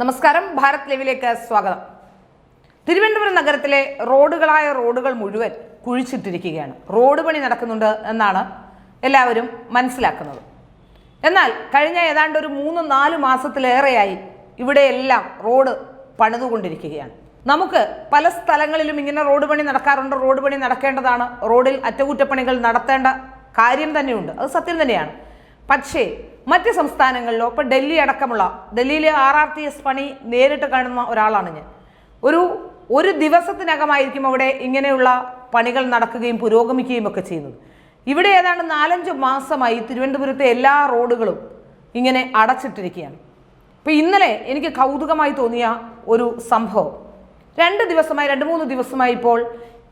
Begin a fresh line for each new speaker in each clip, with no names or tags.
നമസ്കാരം. ഭാരത് ലൈവിലേക്ക് സ്വാഗതം. തിരുവനന്തപുരം നഗരത്തിലെ റോഡുകളായ റോഡുകൾ മുഴുവൻ കുഴിച്ചിട്ടിരിക്കുകയാണ്. റോഡ് പണി നടക്കുന്നുണ്ട് എന്നാണ് എല്ലാവരും മനസ്സിലാക്കുന്നത്. എന്നാൽ കഴിഞ്ഞ ഏതാണ്ട് ഒരു മൂന്ന് നാല് മാസത്തിലേറെയായി ഇവിടെയെല്ലാം റോഡ് പണിതുകൊണ്ടിരിക്കുകയാണ്. നമുക്ക് പല സ്ഥലങ്ങളിലും ഇങ്ങനെ റോഡ് പണി നടക്കാറുണ്ട്. റോഡ് പണി നടക്കേണ്ടതാണ്. റോഡിൽ അറ്റകുറ്റപ്പണികൾ നടത്തേണ്ട കാര്യം തന്നെയുണ്ട്. അത് സത്യം തന്നെയാണ്. പക്ഷേ മറ്റ് സംസ്ഥാനങ്ങളിലോ ഇപ്പം ഡൽഹി അടക്കമുള്ള ഡൽഹിയിലെ ആർ ആർ ടി എസ് പണി നേരിട്ട് കാണുന്ന ഒരാളാണ് ഞാൻ. ഒരു ഒരു ദിവസത്തിനകമായിരിക്കും അവിടെ ഇങ്ങനെയുള്ള പണികൾ നടക്കുകയും പുരോഗമിക്കുകയും ഒക്കെ ചെയ്യുന്നത്. ഇവിടെ ഏതാണ്ട് നാലഞ്ച് മാസമായി തിരുവനന്തപുരത്തെ എല്ലാ റോഡുകളും ഇങ്ങനെ അടച്ചിട്ടിരിക്കുകയാണ്. ഇപ്പം ഇന്നലെ എനിക്ക് കൗതുകമായി തോന്നിയ ഒരു സംഭവം. രണ്ട് ദിവസമായി രണ്ട് മൂന്ന് ദിവസമായി ഇപ്പോൾ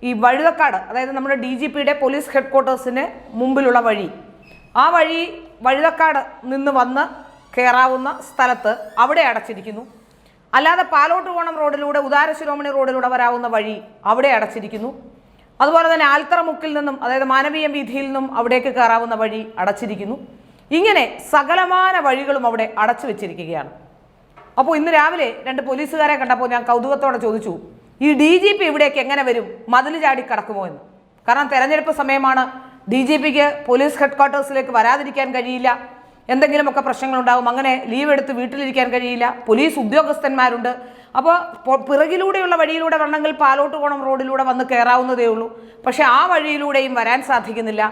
ഈ വഴുതക്കാട് അതായത് നമ്മുടെ ഡി ജി പിയുടെ പോലീസ് ഹെഡ് ക്വാർട്ടേഴ്സിന് മുമ്പിലുള്ള വഴി ആ വഴി വഴുതക്കാട് നിന്ന് വന്ന് കയറാവുന്ന സ്ഥലത്ത് അവിടെ അടച്ചിരിക്കുന്നു. അല്ലാതെ പാലോട്ട് കോണം റോഡിലൂടെ ഉദാരശിരോമണി റോഡിലൂടെ വരാവുന്ന വഴി അവിടെ അടച്ചിരിക്കുന്നു. അതുപോലെ തന്നെ ആൽത്തറമുക്കിൽ നിന്നും അതായത് മാനവീയ വീതിയിൽ നിന്നും അവിടേക്ക് കയറാവുന്ന വഴി അടച്ചിരിക്കുന്നു. ഇങ്ങനെ സകലമാന വഴികളും അവിടെ അടച്ചു വെച്ചിരിക്കുകയാണ്. അപ്പോൾ ഇന്ന് രാവിലെ രണ്ട് പോലീസുകാരെ കണ്ടപ്പോൾ ഞാൻ കൗതുകത്തോടെ ചോദിച്ചു ഈ ഡി ജി പി ഇവിടേക്ക് എങ്ങനെ വരും? മതിൽ ചാടി കടക്കുമോ എന്ന്? കാരണം തെരഞ്ഞെടുപ്പ് സമയമാണ് ഡി ജി പിക്ക് പോലീസ് ഹെഡ്ക്വാർട്ടേഴ്സിലേക്ക് വരാതിരിക്കാൻ കഴിയില്ല. എന്തെങ്കിലുമൊക്കെ പ്രശ്നങ്ങളുണ്ടാകും അങ്ങനെ ലീവ് എടുത്ത് വീട്ടിലിരിക്കാൻ കഴിയില്ല. പോലീസ് ഉദ്യോഗസ്ഥന്മാരുണ്ട്. അപ്പോൾ പിറകിലൂടെയുള്ള വഴിയിലൂടെ വരണമെങ്കിൽ പാലോട്ട് കോണം റോഡിലൂടെ വന്ന് കയറാവുന്നതേ ഉള്ളൂ. പക്ഷേ ആ വഴിയിലൂടെയും വരാൻ സാധിക്കുന്നില്ല.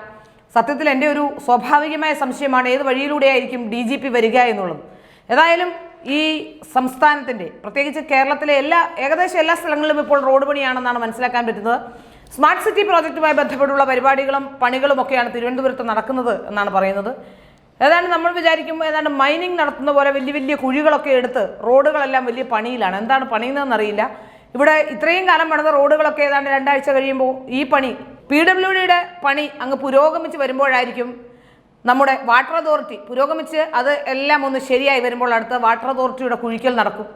സത്യത്തിൽ എന്റെ ഒരു സ്വാഭാവികമായ സംശയമാണ് ഏത് വഴിയിലൂടെയായിരിക്കും ഡി ജി പി വരിക എന്നുള്ളത്. ഏതായാലും ഈ സംസ്ഥാനത്തിന്റെ പ്രത്യേകിച്ച് കേരളത്തിലെ എല്ലാ ഏകദേശം എല്ലാ സ്ഥലങ്ങളിലും ഇപ്പോൾ റോഡ് പണിയാണെന്നാണ് മനസ്സിലാക്കാൻ പറ്റുന്നത്. സ്മാർട്ട് സിറ്റി പ്രോജക്റ്റുമായി ബന്ധപ്പെട്ടുള്ള പരിപാടികളും പണികളും ഒക്കെയാണ് തിരുവനന്തപുരത്ത് നടക്കുന്നത് എന്നാണ് പറയുന്നത്. ഏതാണ്ട് നമ്മൾ വിചാരിക്കും ഏതാണ്ട് മൈനിങ് നടത്തുന്ന പോലെ വലിയ വലിയ കുഴികളൊക്കെ എടുത്ത് റോഡുകളെല്ലാം വലിയ പണിയിലാണ്. എന്താണ് പണിയുന്നതെന്ന് അറിയില്ല ഇവിടെ ഇത്രയും കാലം പണിത റോഡുകളൊക്കെ ഏതാണ്ട് രണ്ടാഴ്ച കഴിയുമ്പോൾ ഈ പണി പി ഡബ്ല്യു ഡിയുടെ പണി അങ്ങ് പുരോഗമിച്ച് വരുമ്പോഴായിരിക്കും നമ്മുടെ വാട്ടർ അതോറിറ്റി പുരോഗമിച്ച് അത് എല്ലാം ഒന്ന് ശരിയായി വരുമ്പോൾ അടുത്ത വാട്ടർ അതോറിറ്റിയുടെ കുഴിക്കൽ നടക്കും.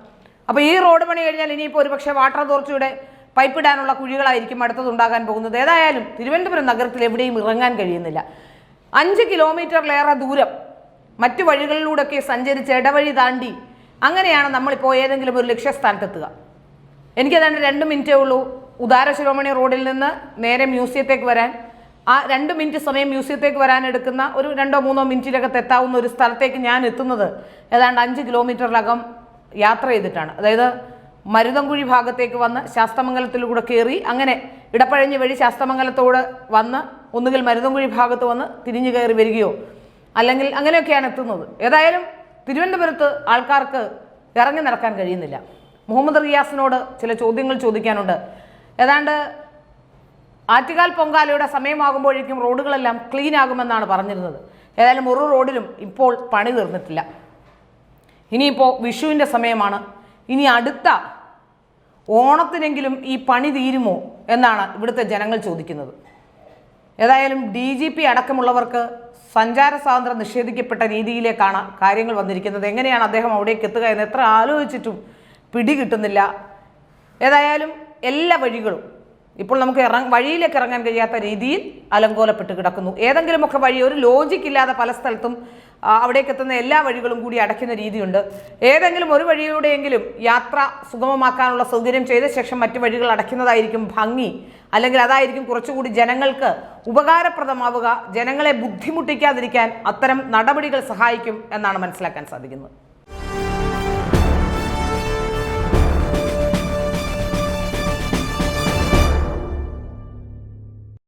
അപ്പോൾ ഈ റോഡ് പണി കഴിഞ്ഞാൽ ഇനിയിപ്പോൾ ഒരുപക്ഷെ വാട്ടർ അതോറിറ്റിയുടെ പൈപ്പ് ഇടാനുള്ള കുഴികളായിരിക്കും അടുത്തത് ഉണ്ടാകാൻ പോകുന്നത്. ഏതായാലും തിരുവനന്തപുരം നഗരത്തിൽ എവിടെയും ഇറങ്ങാൻ കഴിയുന്നില്ല. അഞ്ച് കിലോമീറ്ററിലേറെ ദൂരം മറ്റു വഴികളിലൂടെയൊക്കെ സഞ്ചരിച്ച് ഇടവഴി താണ്ടി അങ്ങനെയാണ് നമ്മളിപ്പോൾ ഏതെങ്കിലും ഒരു ലക്ഷ്യസ്ഥാനത്തെത്തുക. എനിക്കതാണ്ട് രണ്ട് മിനിറ്റേ ഉള്ളൂ. ഉദാരശിരോമണി റോഡിൽ നിന്ന് നേരെ മ്യൂസിയത്തേക്ക് വരാൻ. ആ രണ്ട് മിനിറ്റ് സമയം മ്യൂസിയത്തേക്ക് വരാൻ എടുക്കുന്ന ഒരു രണ്ടോ മൂന്നോ മിനിറ്റിലകത്ത് എത്താവുന്ന ഒരു സ്ഥലത്തേക്ക് ഞാൻ എത്തുന്നത് ഏതാണ്ട് അഞ്ച് കിലോമീറ്ററിലകം യാത്ര ചെയ്തിട്ടാണ്. അതായത് മരുതൻകുഴി ഭാഗത്തേക്ക് വന്ന് ശാസ്തമംഗലത്തിലൂടെ കയറി അങ്ങനെ ഇടപ്പഴഞ്ഞ് വഴി ശാസ്തമംഗലത്തോട് വന്ന് ഒന്നുകിൽ മരുതൻകുഴി ഭാഗത്ത് വന്ന് തിരിഞ്ഞു കയറി വരികയോ അല്ലെങ്കിൽ അങ്ങനെയൊക്കെയാണ് എത്തുന്നത്. ഏതായാലും തിരുവനന്തപുരത്ത് ആൾക്കാർക്ക് ഇറങ്ങി നടക്കാൻ കഴിയുന്നില്ല. മുഹമ്മദ് റിയാസിനോട് ചില ചോദ്യങ്ങൾ ചോദിക്കാനുണ്ട്. ഏതാണ്ട് ആറ്റുകാൽ പൊങ്കാലയുടെ സമയമാകുമ്പോഴേക്കും റോഡുകളെല്ലാം ക്ലീൻ ആകുമെന്നാണ് പറഞ്ഞിരുന്നത്. ഏതായാലും ഒരു റോഡിലും ഇപ്പോൾ പണി തീർന്നിട്ടില്ല. ഇനിയിപ്പോൾ വിഷുവിന്റെ സമയമാണ്. ഇനി അടുത്ത ഓണത്തിനെങ്കിലും ഈ പണി തീരുമോ എന്നാണ് ഇവിടുത്തെ ജനങ്ങൾ ചോദിക്കുന്നത്. ഏതായാലും ഡി ജി പി അടക്കമുള്ളവർക്ക് സഞ്ചാര സ്വാതന്ത്ര്യം നിഷേധിക്കപ്പെട്ട രീതിയിലേക്കാണ് കാര്യങ്ങൾ വന്നിരിക്കുന്നത്. എങ്ങനെയാണ് അദ്ദേഹം അവിടേക്ക് എത്തുക എന്ന് എത്ര ആലോചിച്ചിട്ടും പിടി കിട്ടുന്നില്ല ഏതായാലും എല്ലാ വഴികളും ഇപ്പോൾ നമുക്ക് ഇറങ്ങ വഴിയിലേക്ക് ഇറങ്ങാൻ കഴിയാത്ത രീതിയിൽ അലങ്കോലപ്പെട്ട് കിടക്കുന്നു. ഏതെങ്കിലുമൊക്കെ വഴി ഒരു ലോജിക്ക് ഇല്ലാതെ പല സ്ഥലത്തും അവിടേക്ക് എത്തുന്ന എല്ലാ വഴികളും കൂടി അടയ്ക്കുന്ന രീതിയുണ്ട്. ഏതെങ്കിലും ഒരു വഴിയിലൂടെയെങ്കിലും യാത്ര സുഗമമാക്കാനുള്ള സൗകര്യം ചെയ്ത ശേഷം മറ്റു വഴികൾ അടയ്ക്കുന്നതായിരിക്കും ഭംഗി. അല്ലെങ്കിൽ അതായിരിക്കും കുറച്ചുകൂടി ജനങ്ങൾക്ക് ഉപകാരപ്രദമാവുക. ജനങ്ങളെ ബുദ്ധിമുട്ടിക്കാതിരിക്കാൻ അത്തരം നടപടികൾ സഹായിക്കും എന്നാണ് മനസ്സിലാക്കാൻ സാധിക്കുന്നത്.